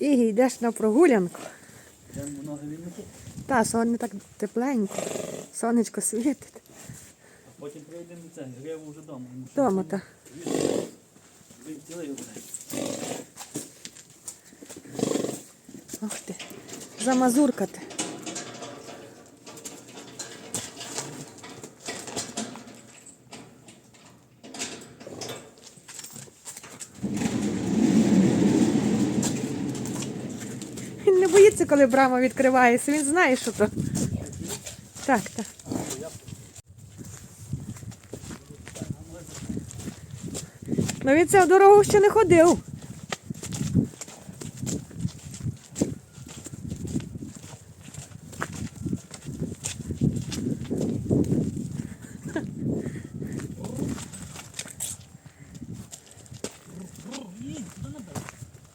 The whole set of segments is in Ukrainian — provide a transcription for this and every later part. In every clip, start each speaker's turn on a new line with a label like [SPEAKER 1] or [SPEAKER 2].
[SPEAKER 1] І йдеш на прогулянку. Та, сьогодні так тепленько. Сонечко світить.
[SPEAKER 2] а потім прийдемо це, гриву вже вдома.
[SPEAKER 1] Дома
[SPEAKER 2] так.
[SPEAKER 1] Ох ти. Замазуркати. Він не боїться, коли брама відкривається. Він знає, що то. Так, так. Ну він це в дорогу ще не ходив.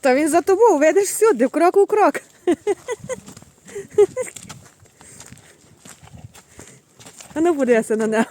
[SPEAKER 1] Та він за тобою, видиш всюди, крок у крок. А ну подивися на нього.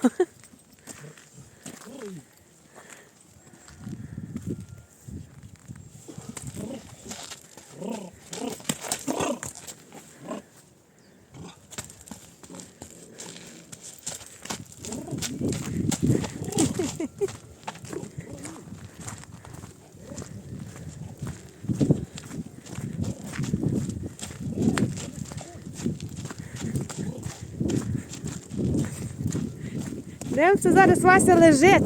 [SPEAKER 1] Дивимося, зараз Вася лежить.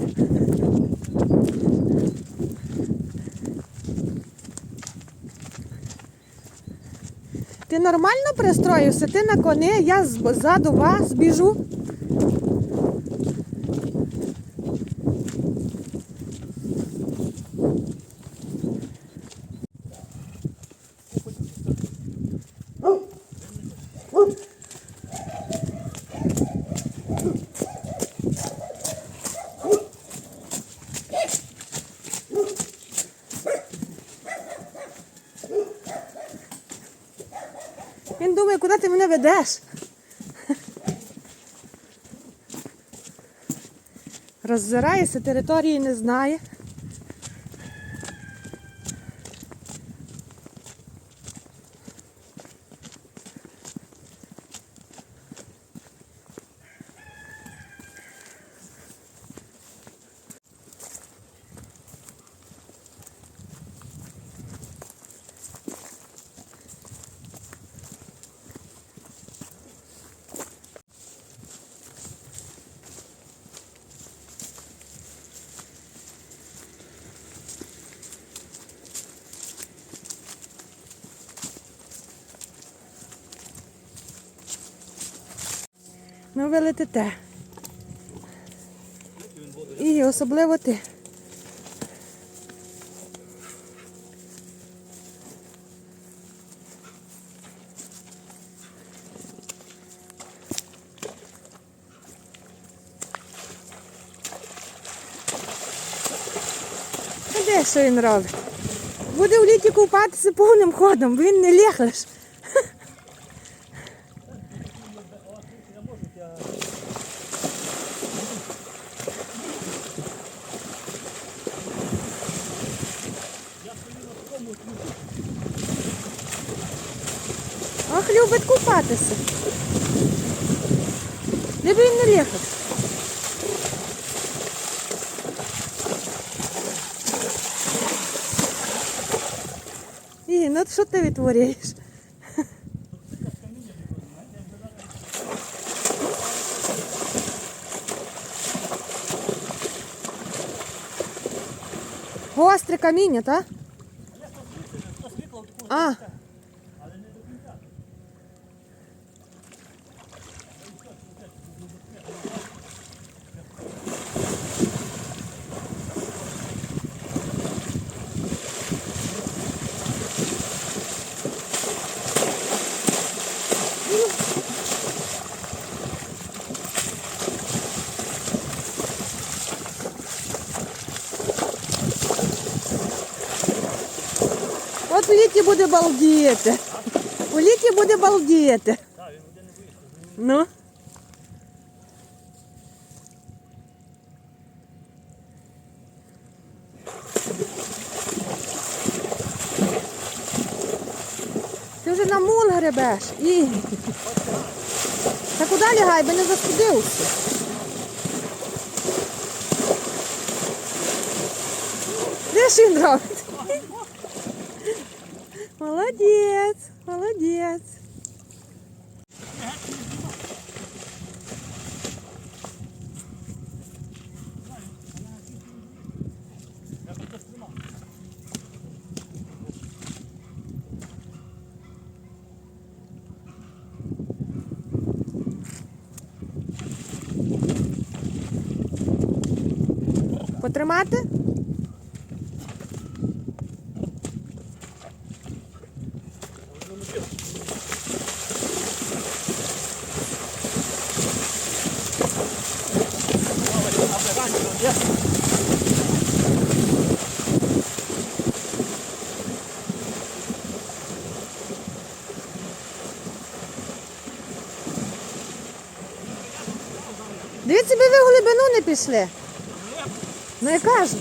[SPEAKER 1] Ти нормально пристроївся? Ти на коні, я ззаду вас біжу. Він думає, куди ти. Роззирається, території не знає. Ви летите. І особливо ти. Де що він робить? Буде в літі купатися повним ходом, він не лєхлеш. любить купатися. Не би він не лєхав. І, ну що ти відтворюєш? Гостре каміння, так? А. балдіти. У літі буде балдіти.
[SPEAKER 2] Так, він буде не.
[SPEAKER 1] Ну. вже на мул гребеш. І... Та куди лягай, би не застудився. Де ж він робить? Молодець, молодець. Потримати? Дивіться, би ви в глибину не пішли. Ну я кажу.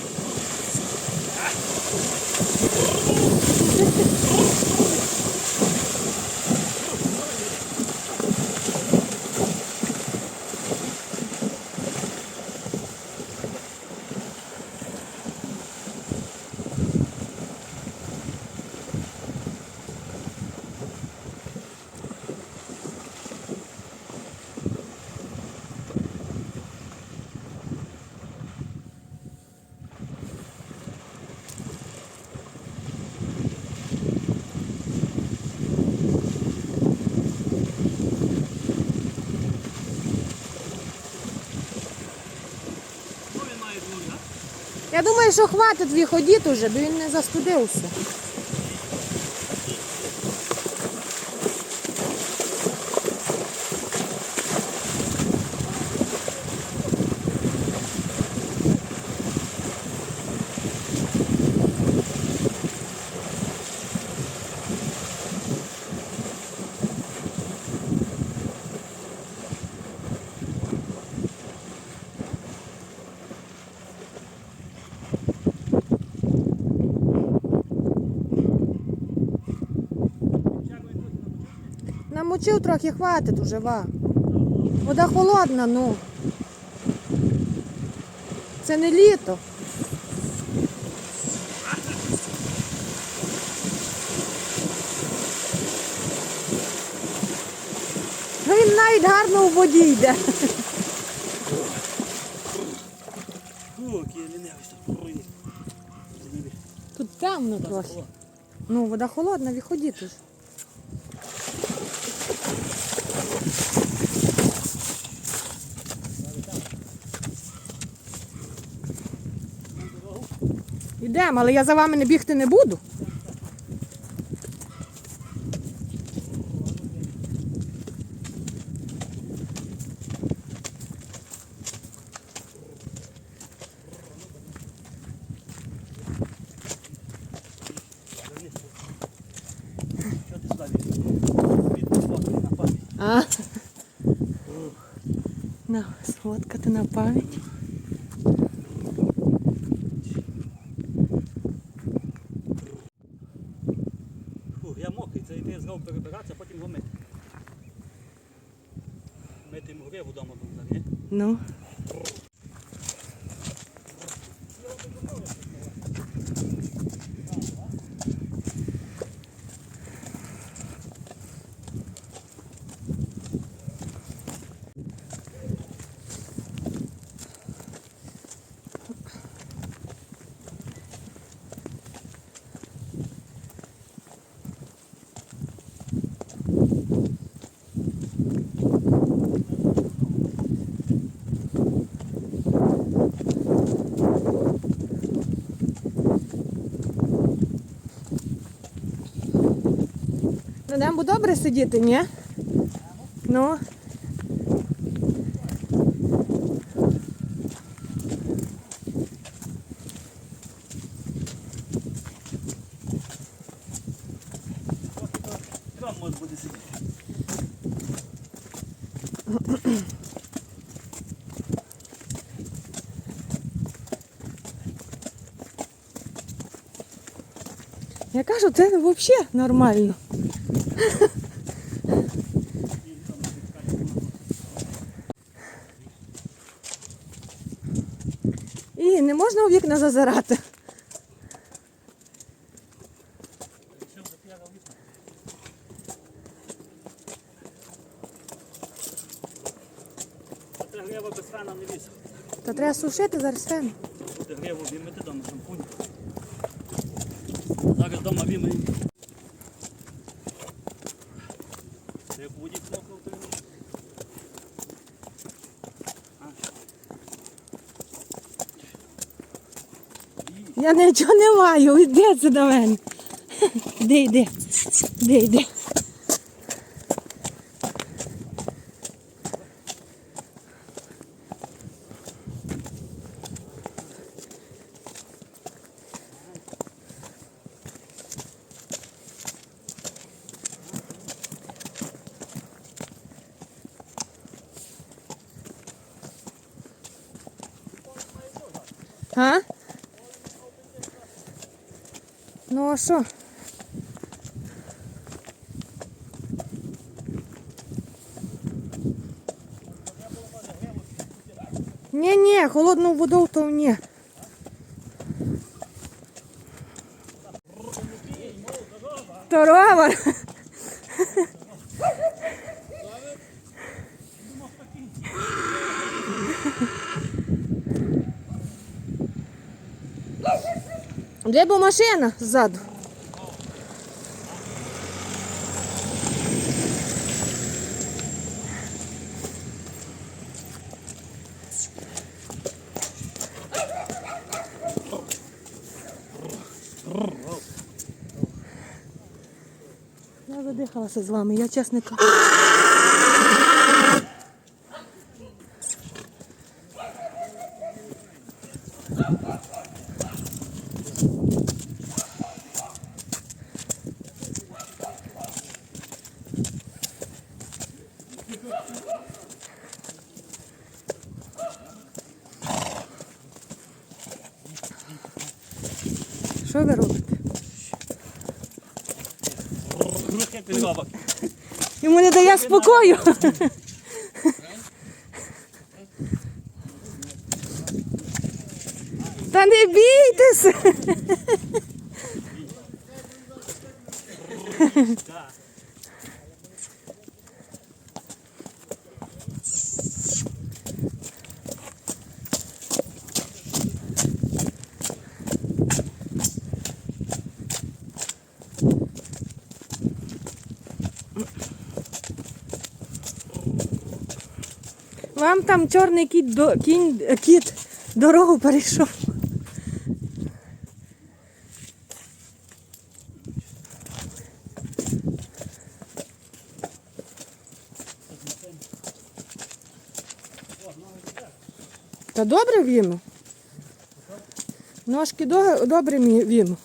[SPEAKER 1] Думаю, що хватить виходити вже, бо він не застудився. Намочив трохи, хватить уже, ва. Вода холодна, ну. Це не літо. Він навіть гарно у воді йде. Тут темно трохи. Ну, вода холодна, виходіть уже. Але я за вами не бігти не буду.
[SPEAKER 2] Що ти сюди візьмеш? Від фото на пам'ять.
[SPEAKER 1] А. На, сфоткати на пам'ять.
[SPEAKER 2] Фу, я мокрий, це йти знову перебиратися, а потім його мити. Мити йому гриву вдома буду, ні?
[SPEAKER 1] Ну. Нам буде добре сидіти, ні? Ну.
[SPEAKER 2] Там.
[SPEAKER 1] Я кажу, це взагалі нормально. І не можна у вікна зазирати.
[SPEAKER 2] Все. Це грива без фена не вісить.
[SPEAKER 1] Та треба сушити зараз фен.
[SPEAKER 2] Гриву вімити дома шампунь. Зараз дома вімаємо. Це як у воді кнопку, то він- А.
[SPEAKER 1] Я нічого не маю, йди це до мене. Іди, йди. Іди, йди. А? Ну а що? Ні, ні, холодну воду то ні. То. Де бо машина ззаду? Я з вами, я чесно кажу. Що ви робите?
[SPEAKER 2] Руки.
[SPEAKER 1] Йому не дає спокою. Та не бійтеся. Там чорний кіт, до, кінь, е, кіт дорогу перейшов. Та добре віну? Ножки до- добре мі- віну.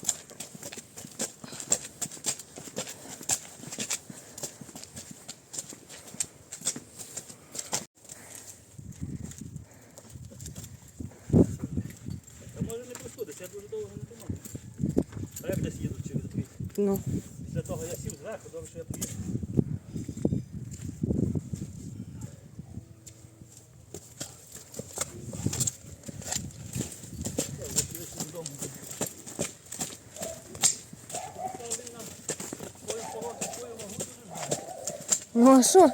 [SPEAKER 2] Та може не простудиться, я дуже довго не тримав. А як десь їду через дві?
[SPEAKER 1] Ну.
[SPEAKER 2] Після того я сів зверху, добре, що я поїду.
[SPEAKER 1] Ну а що?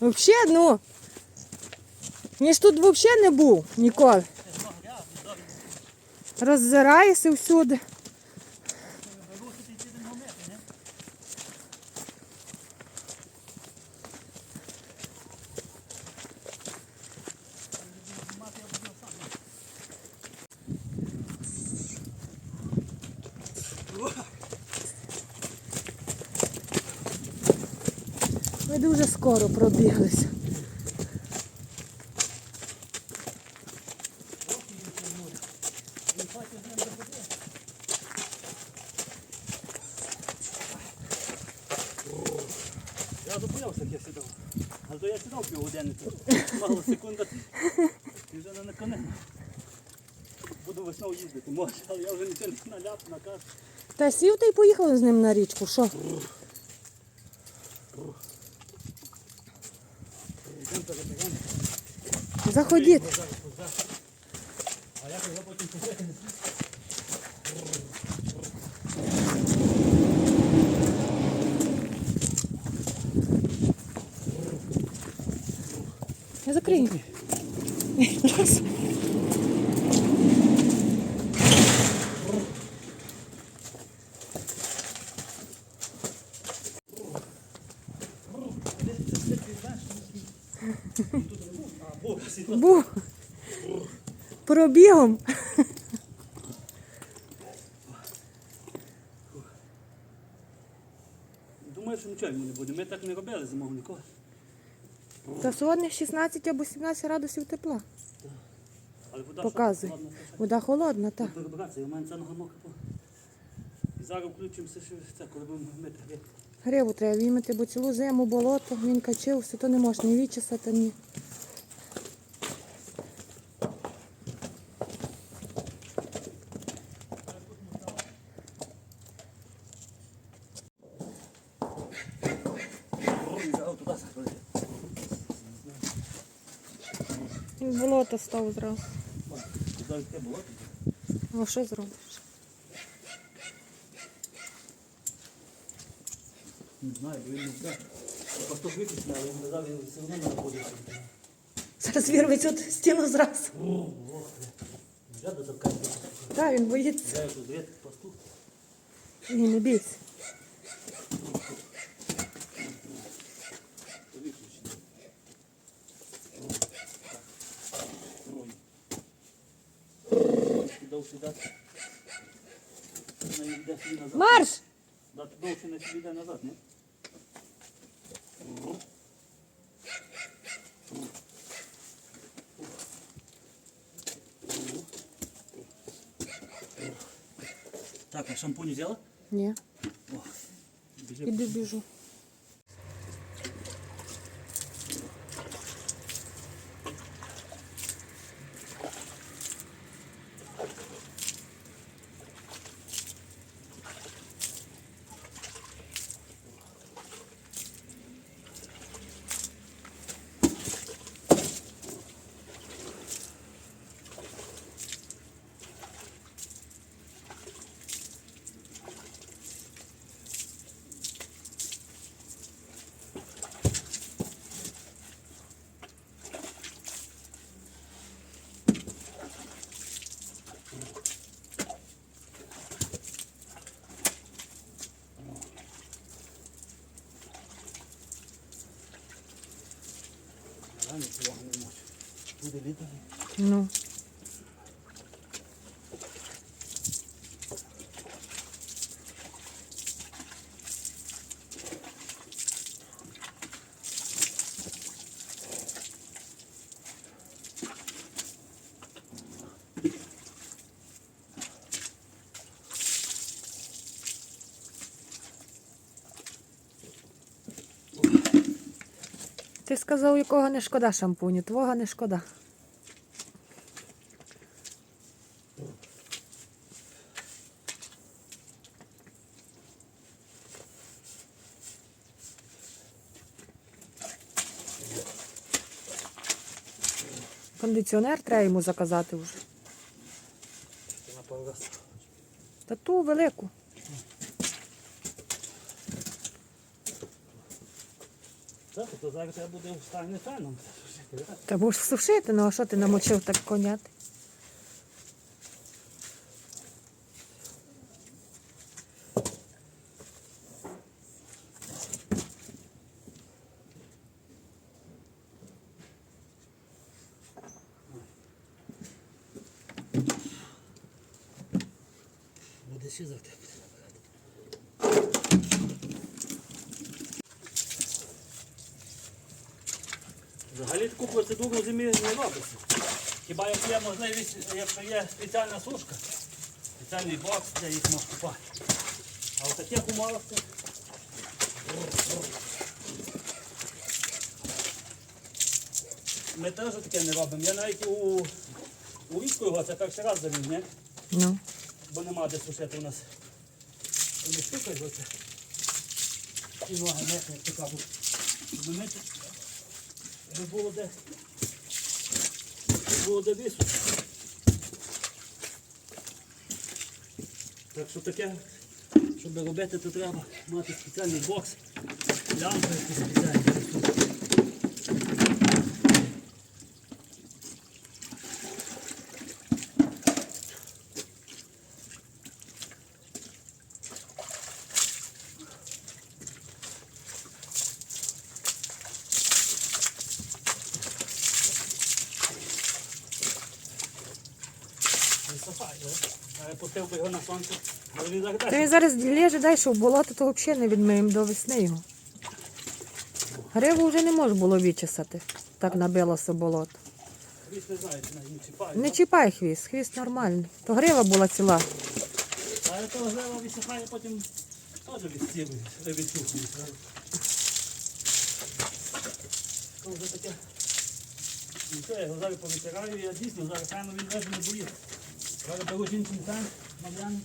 [SPEAKER 1] Взагалі, ну. Ніж тут взагалі не був ніколи. Роззираєшся всюди. Ви дуже скоро пробіглися.
[SPEAKER 2] Я зупинявся, як я сідав. Але то я сідав півгодини, то мало секунда. І вже не на коне. Буду весною їздити, може, але я вже нічого не наляп, накажу.
[SPEAKER 1] Та сів та й поїхали з ним на річку. Що? Заходіть.
[SPEAKER 2] А як його потім купити?
[SPEAKER 1] Я закрию. Раз.
[SPEAKER 2] А, Бог, світло.
[SPEAKER 1] Бу. Пробігом.
[SPEAKER 2] Думаю, що нічого йому не буде. Ми так не робили зимову ніколи.
[SPEAKER 1] Та сьогодні 16 або 17 градусів тепла.
[SPEAKER 2] Але вода
[SPEAKER 1] Показує.
[SPEAKER 2] це
[SPEAKER 1] Вода холодна, так.
[SPEAKER 2] і у мене це нога мокра. Зараз включимося, що це, коли будемо мити гриб.
[SPEAKER 1] Гриву треба віймати, бо цілу зиму болото, він качився, то не можна ні вичесати, ні. Він в болото став зразу.
[SPEAKER 2] Туди яке було?
[SPEAKER 1] А що зробиш?
[SPEAKER 2] Не знаю, бо він не знає. Просто виключно, але він казав, він все одно не знаходиться.
[SPEAKER 1] Зараз вірветься цю стіну зразу.
[SPEAKER 2] Вже до такої.
[SPEAKER 1] Так, він боїться.
[SPEAKER 2] Я тут рідко пасту.
[SPEAKER 1] Ні, не бійся.
[SPEAKER 2] Довше дати. Не йде собі назад.
[SPEAKER 1] Марш!
[SPEAKER 2] Дати довше не собі йде назад, ні? Так, а шампунь взяла?
[SPEAKER 1] Ні,
[SPEAKER 2] О, біжи.
[SPEAKER 1] іди біжу.
[SPEAKER 2] Рано цього не можу. Буде літо.
[SPEAKER 1] Ну. Ти сказав, якого не шкода шампуню, твого не шкода. Кондиціонер треба йому заказати вже. Та ту велику.
[SPEAKER 2] Так, то зараз я буду стане феном.
[SPEAKER 1] Та будеш сушити, ну а що ти намочив так коняти?
[SPEAKER 2] Буде ще зимі не робиться. Хіба як є можливість, якщо є спеціальна сушка, спеціальний бокс, де їх можна купати. А в таких умовах це Ми теж таке не робимо. Я навіть у, у річку його це перший раз завів, ні?
[SPEAKER 1] Ну.
[SPEAKER 2] Бо нема де сушити у нас. Вони штукають оце. І ноги не як то кажуть. Щоб ми не було де. Було де. Так що таке, щоб робити, то треба мати спеціальний бокс. Лямки спеціальні. Пустив його на сонце. Але він
[SPEAKER 1] він зараз лежить далі в болото, то взагалі не відмиємо до весни його. Гриву вже не можна було відчесати. Так набилося болото.
[SPEAKER 2] Хвіст не навіть не чіпає.
[SPEAKER 1] Не чіпай хвіст, хвіст нормальний. То грива була ціла.
[SPEAKER 2] Але то глева висихає, потім теж відстілює, відсухує. Я його зараз повитираю, я дійсно зараз він лежить не боїться. Зараз беру жінчин фен, мадян.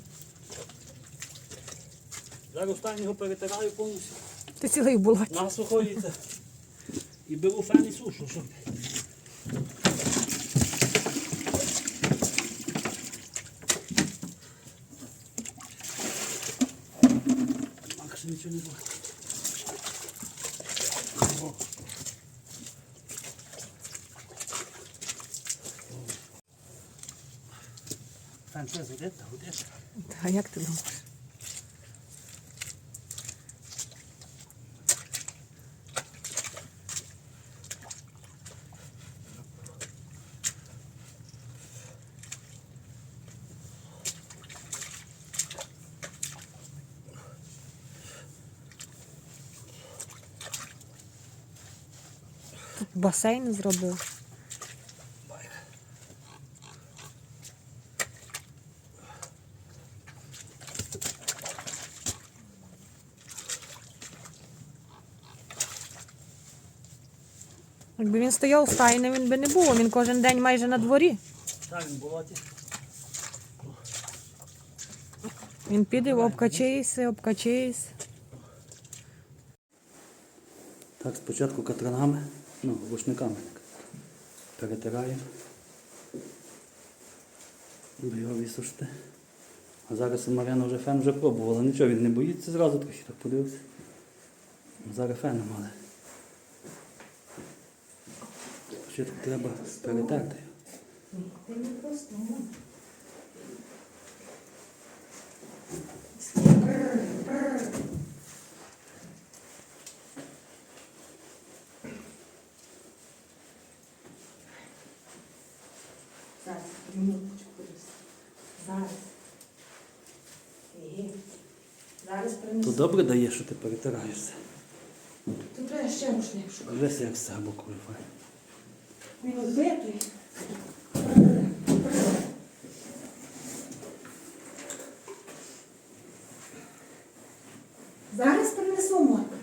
[SPEAKER 2] Зараз останнього перетираю повністю.
[SPEAKER 1] Ти цілий в болоті.
[SPEAKER 2] Насухоїться. І беру фен і сушу, щоб. Макс нічого не буде. Це зайде, та гуде.
[SPEAKER 1] А як ти думаєш? Басейн зробив. Якби він стояв в стайні, він би не був. Він кожен день майже на дворі.
[SPEAKER 2] Так, він в болоті.
[SPEAKER 1] Він піде, обкачається, обкачається.
[SPEAKER 2] Так, спочатку катранами, ну, рушниками. Перетираємо. Буду його висушити. А зараз Мар'яна вже фен вже пробувала. Нічого, він не боїться зразу трохи так подивився. Зараз феном, але. Спочатку треба перетерти. його.
[SPEAKER 1] Зараз, минуточку. Зараз. Зараз
[SPEAKER 2] То
[SPEAKER 1] принесу.
[SPEAKER 2] добре дає, що ти перетираєшся.
[SPEAKER 1] Тут треба ще рушник.
[SPEAKER 2] Дивися, як з цього боку виходить.
[SPEAKER 1] Він убитий. Зараз принесу моркви.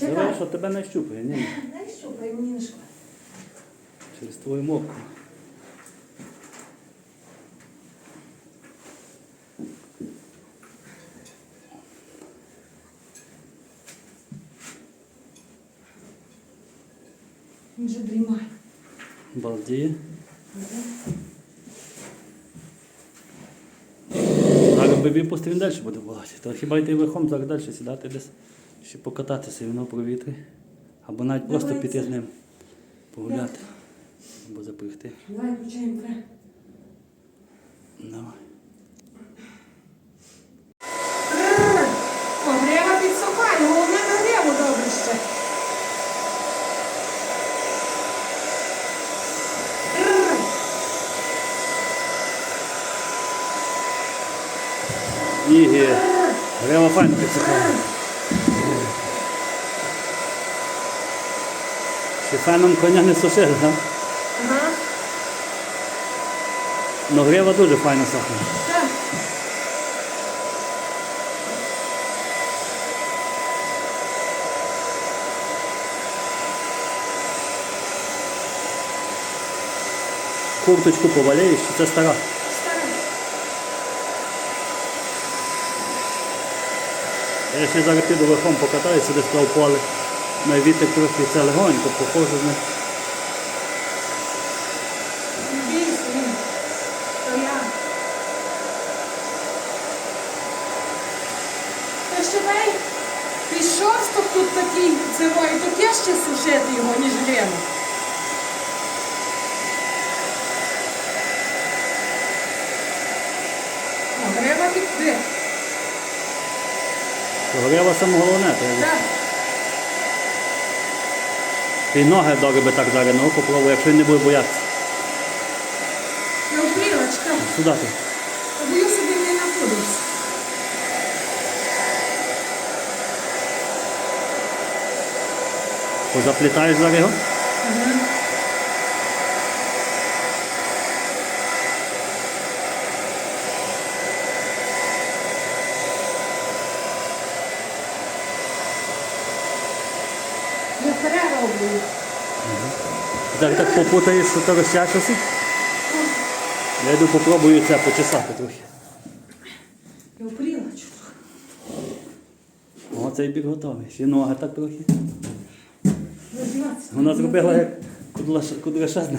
[SPEAKER 1] Чекай.
[SPEAKER 2] що тебе не щупає, ні.
[SPEAKER 1] Не щупає, мені не шкода.
[SPEAKER 2] Через твою мовку. Би він далі буде волати. То хіба йти верхом так далі сідати десь, ще покататися і воно провітрі. Або навіть просто піти з ним погуляти. Або запрягти.
[SPEAKER 1] Давай включаємо.
[SPEAKER 2] Давай.
[SPEAKER 1] О, грива підсохає, головне на гриву добре ще.
[SPEAKER 2] Ігі. Грива файно підсихає. Ще феном коня не сушили, так?
[SPEAKER 1] Ага.
[SPEAKER 2] Ну грива дуже файно сохне.
[SPEAKER 1] Так.
[SPEAKER 2] курточку повалієш, чи це стара. Я ще зараз піду верхом покатаюся, десь туди в поле. На вітер трохи це легонько, похоже на.
[SPEAKER 3] Бійся він. То я.
[SPEAKER 1] Та ще дай ти шорсток тут такий зимою, тут я ще сушити його, ніж глину. О, грива піде.
[SPEAKER 2] Горіло саме головне. то є.
[SPEAKER 1] Так.
[SPEAKER 2] І ноги добре би так зараз ногу попробую, якщо він не буде боятися.
[SPEAKER 1] Я упрілочка.
[SPEAKER 2] Сюди ти.
[SPEAKER 1] Бо я собі не напудився.
[SPEAKER 2] Позаплітаєш зараз його.
[SPEAKER 1] Я
[SPEAKER 2] Так так попутаєш, що то розчашився. Я йду попробую це почесати трохи.
[SPEAKER 1] Я упрілочку.
[SPEAKER 2] О, цей біг готовий. Ще нога так трохи. Вона зробила як кудлаша кудрашезна.